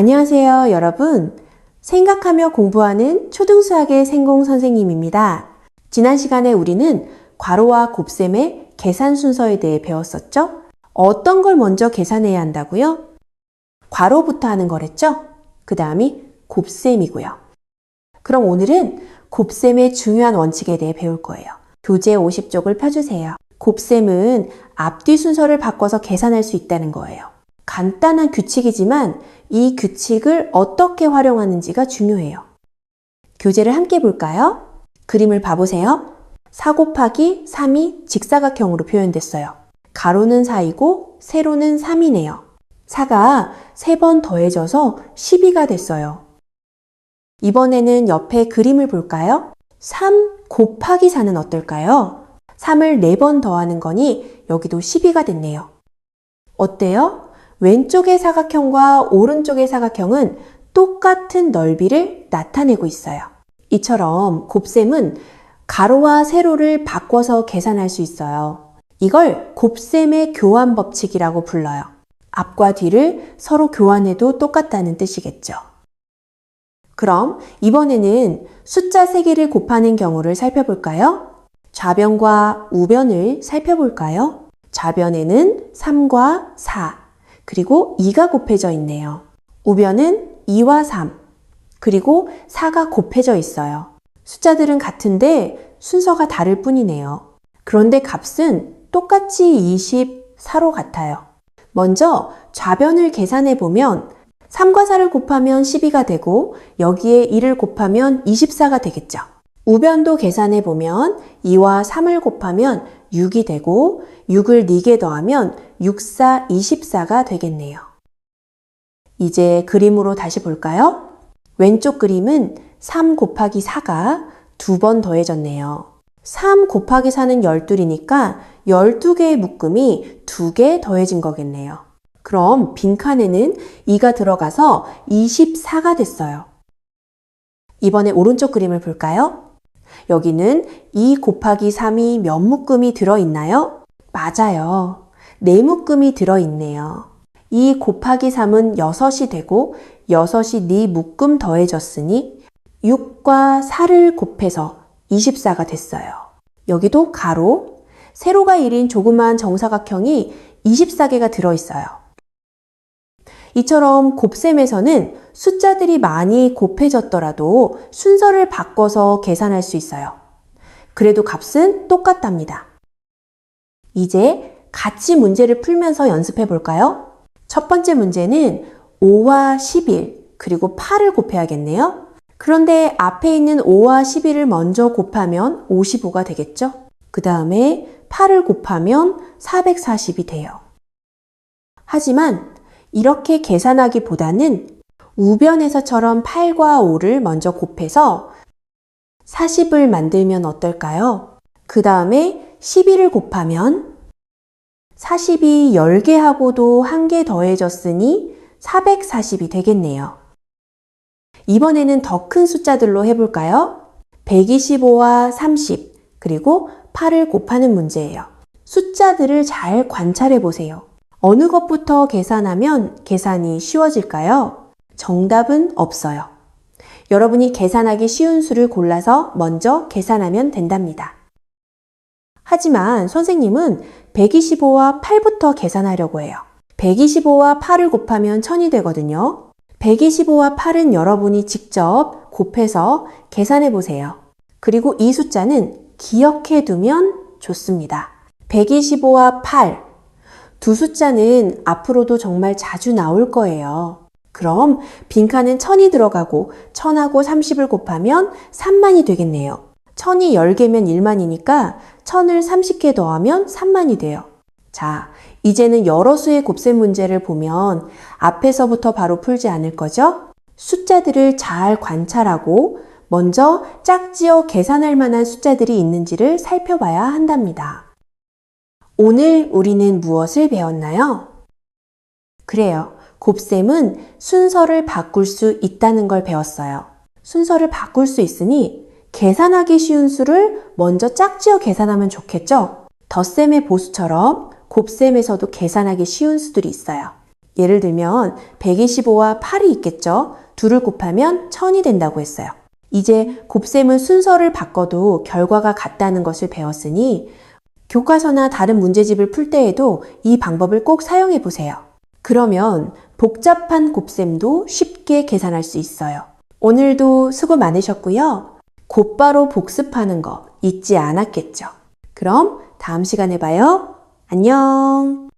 안녕하세요, 여러분. 생각하며 공부하는 초등수학의 생공 선생님입니다. 지난 시간에 우리는 괄호와 곱셈의 계산 순서에 대해 배웠었죠? 어떤 걸 먼저 계산해야 한다고요? 괄호부터 하는 거랬죠? 그 다음이 곱셈이고요. 그럼 오늘은 곱셈의 중요한 원칙에 대해 배울 거예요. 교재 50쪽을 펴주세요. 곱셈은 앞뒤 순서를 바꿔서 계산할 수 있다는 거예요. 간단한 규칙이지만 이 규칙을 어떻게 활용하는지가 중요해요. 교재를 함께 볼까요? 그림을 봐보세요. 4 곱하기 3이 직사각형으로 표현됐어요. 가로는 4이고 세로는 3이네요. 4가 3번 더해져서 12가 됐어요. 이번에는 옆에 그림을 볼까요? 3 곱하기 4는 어떨까요? 3을 4번 더하는 거니 여기도 12가 됐네요. 어때요? 왼쪽의 사각형과 오른쪽의 사각형은 똑같은 넓이를 나타내고 있어요. 이처럼 곱셈은 가로와 세로를 바꿔서 계산할 수 있어요. 이걸 곱셈의 교환 법칙이라고 불러요. 앞과 뒤를 서로 교환해도 똑같다는 뜻이겠죠. 그럼 이번에는 숫자 3개를 곱하는 경우를 살펴볼까요? 좌변과 우변을 살펴볼까요? 좌변에는 3과 4, 그리고 2가 곱해져 있네요. 우변은 2와 3, 그리고 4가 곱해져 있어요. 숫자들은 같은데 순서가 다를 뿐이네요. 그런데 값은 똑같이 24로 같아요. 먼저 좌변을 계산해 보면 3과 4를 곱하면 12가 되고 여기에 2를 곱하면 24가 되겠죠. 우변도 계산해 보면 2와 3을 곱하면 6이 되고 6을 4개 더하면 6, 4, 24가 되겠네요. 이제 그림으로 다시 볼까요? 왼쪽 그림은 3 곱하기 4가 두 번 더해졌네요. 3 곱하기 4는 12이니까 12개의 묶음이 2개 더해진 거겠네요. 그럼 빈칸에는 2가 들어가서 24가 됐어요. 이번에 오른쪽 그림을 볼까요? 여기는 2 곱하기 3이 몇 묶음이 들어있나요? 맞아요. 4묶음이 들어있네요. 2 곱하기 3은 6이 되고 6이 4 묶음 더해졌으니 6과 4를 곱해서 24가 됐어요. 여기도 가로, 세로가 1인 조그만 정사각형이 24개가 들어있어요. 이처럼 곱셈에서는 숫자들이 많이 곱해졌더라도 순서를 바꿔서 계산할 수 있어요. 그래도 값은 똑같답니다. 이제 같이 문제를 풀면서 연습해 볼까요? 첫 번째 문제는 5와 11, 그리고 8을 곱해야겠네요. 그런데 앞에 있는 5와 11을 먼저 곱하면 55가 되겠죠? 그 다음에 8을 곱하면 440이 돼요. 하지만 이렇게 계산하기보다는 우변에서처럼 8과 5를 먼저 곱해서 40을 만들면 어떨까요? 그 다음에 11을 곱하면 40이 10개 하고도 1개 더해졌으니 440이 되겠네요. 이번에는 더 큰 숫자들로 해볼까요? 125와 30, 그리고 8을 곱하는 문제예요. 숫자들을 잘 관찰해 보세요. 어느 것부터 계산하면 계산이 쉬워질까요? 정답은 없어요. 여러분이 계산하기 쉬운 수를 골라서 먼저 계산하면 된답니다. 하지만 선생님은 125와 8부터 계산하려고 해요. 125와 8을 곱하면 1000이 되거든요. 125와 8은 여러분이 직접 곱해서 계산해 보세요. 그리고 이 숫자는 기억해 두면 좋습니다. 125와 8. 두 숫자는 앞으로도 정말 자주 나올 거예요. 그럼 빈칸은 1000이 들어가고 1000하고 30을 곱하면 3만이 되겠네요. 1000이 10개면 1만이니까 1000을 30개 더하면 3만이 돼요. 자, 이제는 여러 수의 곱셈 문제를 보면 앞에서부터 바로 풀지 않을 거죠? 숫자들을 잘 관찰하고 먼저 짝지어 계산할 만한 숫자들이 있는지를 살펴봐야 한답니다. 오늘 우리는 무엇을 배웠나요? 그래요. 곱셈은 순서를 바꿀 수 있다는 걸 배웠어요. 순서를 바꿀 수 있으니 계산하기 쉬운 수를 먼저 짝지어 계산하면 좋겠죠? 덧셈의 보수처럼 곱셈에서도 계산하기 쉬운 수들이 있어요. 예를 들면 125와 8이 있겠죠. 둘을 곱하면 1000이 된다고 했어요. 이제 곱셈은 순서를 바꿔도 결과가 같다는 것을 배웠으니 교과서나 다른 문제집을 풀 때에도 이 방법을 꼭 사용해 보세요. 그러면 복잡한 곱셈도 쉽게 계산할 수 있어요. 오늘도 수고 많으셨고요. 곧바로 복습하는 거 잊지 않았겠죠? 그럼 다음 시간에 봐요. 안녕!